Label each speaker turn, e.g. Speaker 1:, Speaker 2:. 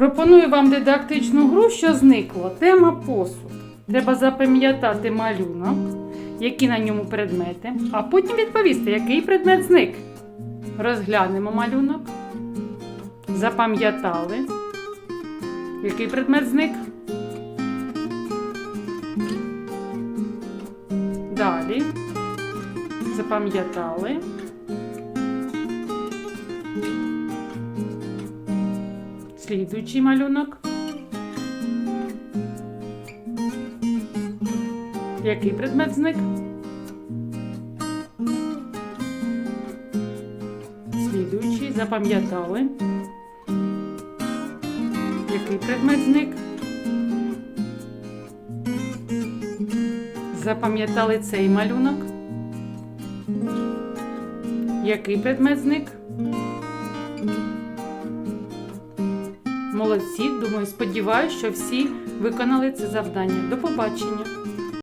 Speaker 1: Пропоную вам дидактичну гру, що зникло. Тема посуд. Треба запам'ятати малюнок, які на ньому предмети, а потім відповісти, який предмет зник. Розглянемо малюнок. Запам'ятали. Який предмет зник? Далі. Запам'ятали. Слідуючий малюнок. Який предмет зник? Слідуючий. Запам'ятали. Який предмет зник? Запам'ятали цей малюнок. Який предмет зник? Молодці, думаю, сподіваюся, що всі виконали це завдання. До побачення!